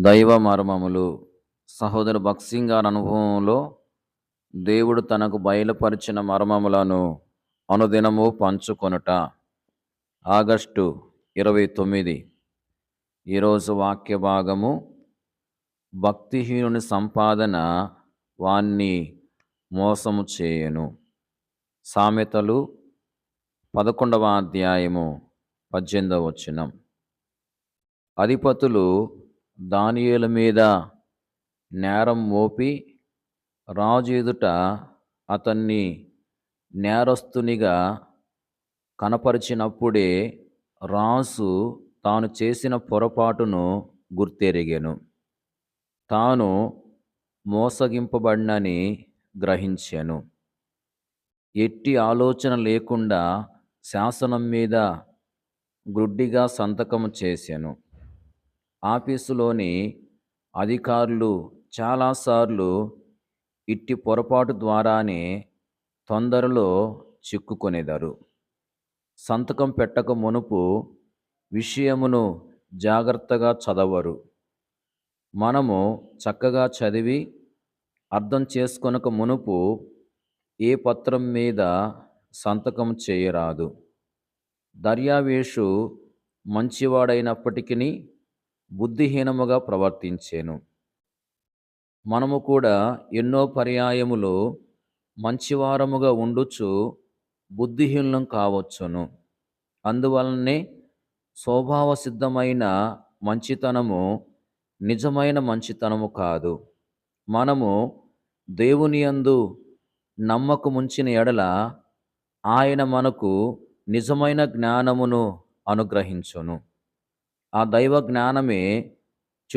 దైవ మర్మములు. సహోదరు భక్సింగ్ గారి అనుభవంలో దేవుడు తనకు బయలుపరిచిన మర్మములను అనుదినము పంచుకొనుట. ఆగస్టు ఇరవై తొమ్మిది. ఈరోజు వాక్య భాగము భక్తిహీనుని సంపాదన వాణ్ణి మోసము చేయను. సామెతలు పదకొండవ అధ్యాయము పద్దెనిమిదవ వచనం. అధిపతులు దానియేల మీద నేరం మోపి రాజు ఎదుట అతన్ని నేరస్తునిగా కనపరిచినప్పుడే రాజు తాను చేసిన పొరపాటును గుర్తెరిగాను. తాను మోసగింపబడినని గ్రహించాను. ఎట్టి ఆలోచన లేకుండా శాసనం మీద గుడ్డిగా సంతకం చేశాను. ఆఫీసులోని అధికారులు చాలాసార్లు ఇట్టి పొరపాటు ద్వారానే తొందరలో చిక్కుకొనేదారు. సంతకం పెట్టక మునుపు విషయమును జాగ్రత్తగా చదవరు. మనము చక్కగా చదివి అర్థం చేసుకొనక మునుపు ఏ పత్రం మీద సంతకం చేయరాదు. దర్యావేషు మంచివాడైనప్పటికీ బుద్ధిహీనముగా ప్రవర్తించాను. మనము కూడా ఎన్నో పర్యాయములు మంచివారముగా ఉండుచు బుద్ధిహీనం కావచ్చును. అందువలనే స్వభావ సిద్ధమైన మంచితనము నిజమైన మంచితనము కాదు. మనము దేవుని యందు నమ్మకముంచిన ఎడల ఆయన మనకు నిజమైన జ్ఞానమును అనుగ్రహించును. ఆ దైవ జ్ఞానమే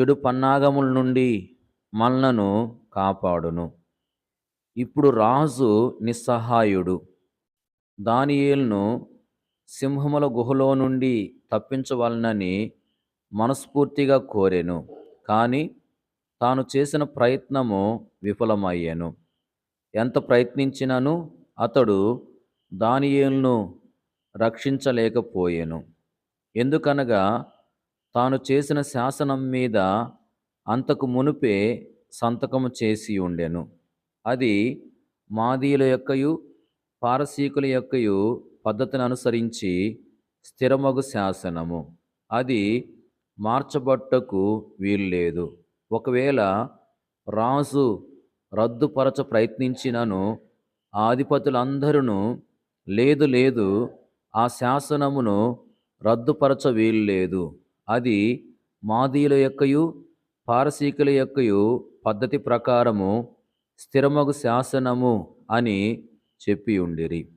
చెడు పన్నాగముల నుండి మనలను కాపాడును. ఇప్పుడు రాజు నిస్సహాయుడు. దానియేల్ను సింహముల గుహలో నుండి తప్పించవలనని మనస్ఫూర్తిగా కోరెను. కానీ తాను చేసిన ప్రయత్నము విఫలమయ్యాను. ఎంత ప్రయత్నించినను అతడు దానియేల్ను రక్షించలేకపోయాను. ఎందుకనగా తాను చేసిన శాసనం మీద అంతకు మునుపే సంతకము చేసి ఉండెను. అది మాదీయుల యొక్కయు పారసీకుల యొక్కయు పద్ధతిని అనుసరించి స్థిరమగు శాసనము. అది మార్చబట్టకు వీల్లేదు. ఒకవేళ రాజు రద్దుపరచ ప్రయత్నించినను ఆధిపతులందరూ లేదు లేదు ఆ శాసనమును రద్దుపరచ వీల్లేదు. అది మాదీయుల యొక్కయు పారసీకుల యొక్కయు పద్ధతి ప్రకారము స్థిరమగు శాసనము అని చెప్పి ఉండిరి.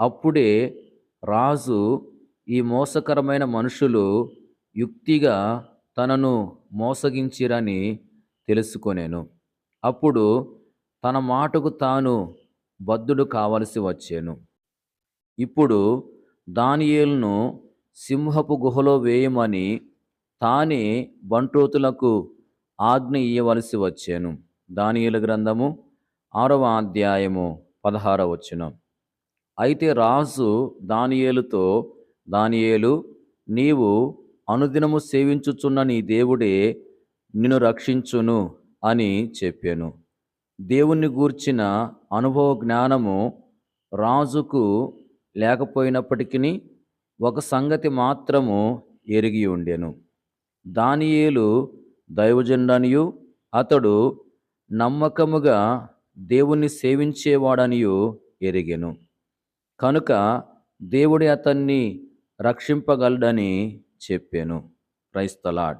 అప్పుడే రాజు ఈ మోసకరమైన మనుషులు యుక్తిగా తనను మోసగించిరని తెలుసుకొనేను. అప్పుడు తన మాటకు తాను బద్ధుడు కావలసి వచ్చాను. ఇప్పుడు దానియేలును సింహపు గుహలో వేయమని తానే బంట్రోతులకు ఆజ్ఞ ఇయ్యవలసి వచ్చాను. దానియుల గ్రంథము ఆరవ అధ్యాయము పదహార వచనం. అయితే రాజు దానియేలుతో దానియేలు నీవు అనుదినము సేవించుచున్న నీ దేవుడే నిన్ను రక్షించును అని చెప్పాను. దేవుణ్ణి గూర్చిన అనుభవ జ్ఞానము రాజుకు లేకపోయినప్పటికీ ఒక సంగతి మాత్రము ఎరిగి ఉండెను. దానియేలు దైవజనుడనియు అతడు నమ్మకముగా దేవుణ్ణి సేవించేవాడనియు ఎరిగెను. కనుక దేవుడి అతన్ని రక్షింపగలడని చెప్పాను. క్రైస్తలాడ్